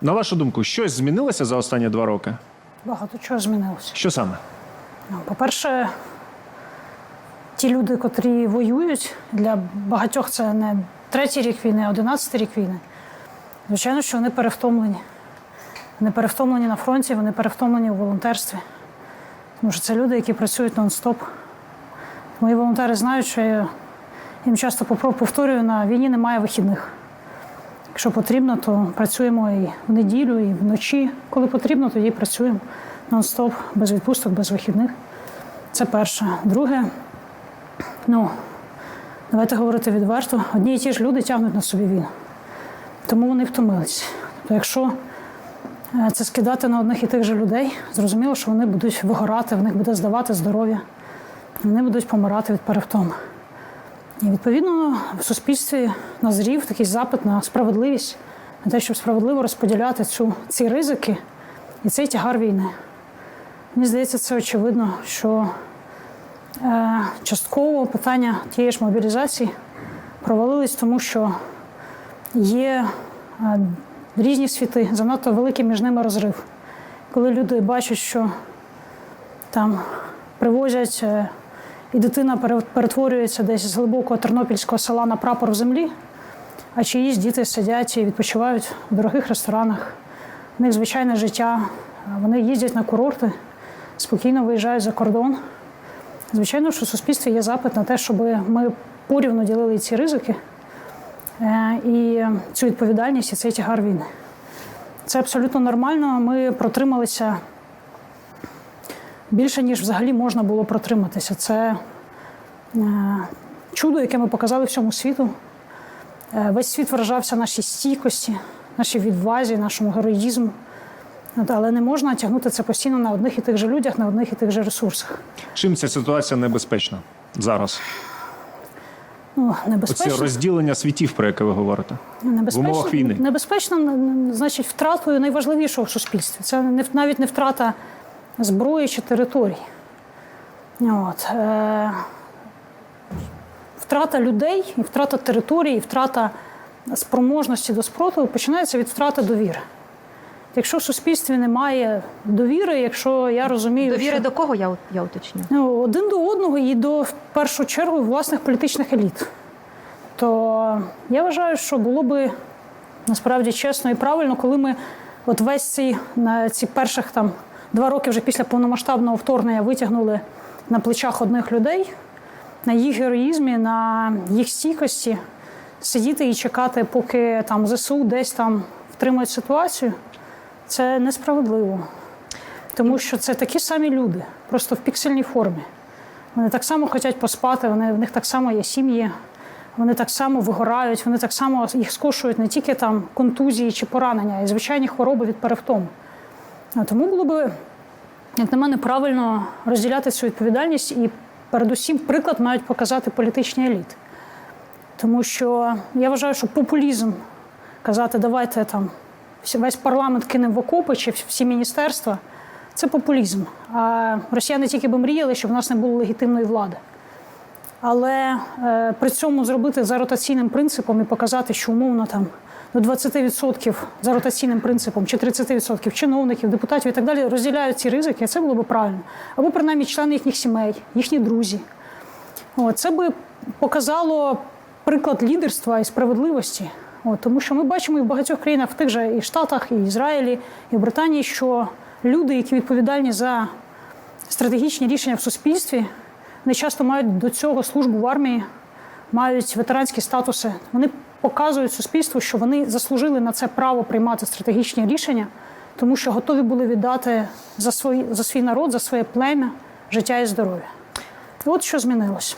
На вашу думку, щось змінилося за останні два роки? Багато чого змінилося. Що саме? Ну, По-перше, ті люди, котрі воюють, для багатьох це не третій рік війни, а одинадцятий рік війни. Звичайно, що вони перевтомлені. Вони перевтомлені на фронті, вони перевтомлені у волонтерстві. Тому що це люди, які працюють нон-стоп. Мої волонтери знають, що я їм часто повторюю, на війні немає вихідних. Якщо потрібно, то працюємо і в неділю, і вночі. Коли потрібно, тоді працюємо нон-стоп, без відпусток, без вихідних. Це перше. Друге, ну, давайте говорити відверто, одні і ті ж люди тягнуть на собі війну. Тому вони втомились. Тобто, якщо е, це скидати на одних і тих же людей, зрозуміло, що вони будуть вигорати, в них буде здавати здоров'я, вони будуть помирати від перевтоми. І відповідно в суспільстві назрів такий запит на справедливість, на те, щоб справедливо розподіляти цю, ці ризики і цей тягар війни. Мені здається, це очевидно, що е, частково питання тієї ж мобілізації провалились, тому що є е, різні світи, занадто великий між ними розрив. Коли люди бачать, що там привозять, е, і дитина пере- перетворюється десь з глибокого тернопільського села на прапор в землі, а чиїсь діти сидять і відпочивають в дорогих ресторанах. У них звичайне життя, вони їздять на курорти, спокійно виїжджають за кордон. Звичайно, що в суспільстві є запит на те, щоб ми порівну ділили ці ризики е, і цю відповідальність і цей тягар війни. Це абсолютно нормально. Ми протрималися більше, ніж взагалі можна було протриматися. Це е, чудо, яке ми показали всьому світу. Е, Весь світ вражався нашій стійкості, нашій відвазі, нашому героїзму. Але не можна тягнути це постійно на одних і тих же людях, на одних і тих же ресурсах. Чим ця ситуація небезпечна зараз? Ну, Оце небезпечно. розділення світів, про яке ви говорите. Небезпечно, в умовах війни. Небезпечно, значить, втратою найважливішого в суспільстві. Це не, навіть не втрата зброї чи територій. От. Е, втрата людей, і втрата території, і втрата спроможності до спротиву починається від втрати довіри. Якщо в суспільстві немає довіри, якщо я розумію, Довіри що... до кого я, я уточню? Ну, один до одного і до в першу чергу власних політичних еліт. То я вважаю, що було би насправді чесно і правильно, коли ми от весь ці на ці перших там два роки вже після повномасштабного вторгнення витягнули на плечах одних людей, на їх героїзмі, на їх стійкості, сидіти і чекати, поки там ЗСУ десь там втримають ситуацію, це несправедливо. Тому що це такі самі люди, просто в піксельній формі. Вони так само хочуть поспати, вони, в них так само є сім'ї, вони так само вигорають, вони так само їх скошують не тільки там контузії чи поранення, а й звичайні хвороби від перевтому. Тому було би, як на мене, правильно розділяти цю відповідальність і передусім приклад мають показати політичні еліти. Тому що я вважаю, що популізм казати, давайте там весь парламент кинемо в окопи чи всі міністерства. Це популізм. А росіяни тільки би мріяли, щоб в нас не було легітимної влади. Але е, при цьому зробити за ротаційним принципом і показати, що умовно там до 20% за ротаційним принципом чи 30% чиновників, депутатів і так далі розділяють ці ризики, це було б правильно. Або принаймні члени їхніх сімей, їхні друзі. О, це би показало приклад лідерства і справедливості. От, тому що ми бачимо і в багатьох країнах, в тих же і Штатах, і Ізраїлі, і в Британії, що люди, які відповідальні за стратегічні рішення в суспільстві, вони часто мають до цього службу в армії, мають ветеранські статуси. Вони показують суспільству, що вони заслужили на це право приймати стратегічні рішення, тому що готові були віддати за свій, за свій народ, за своє плем'я, життя і здоров'я. І от що змінилось.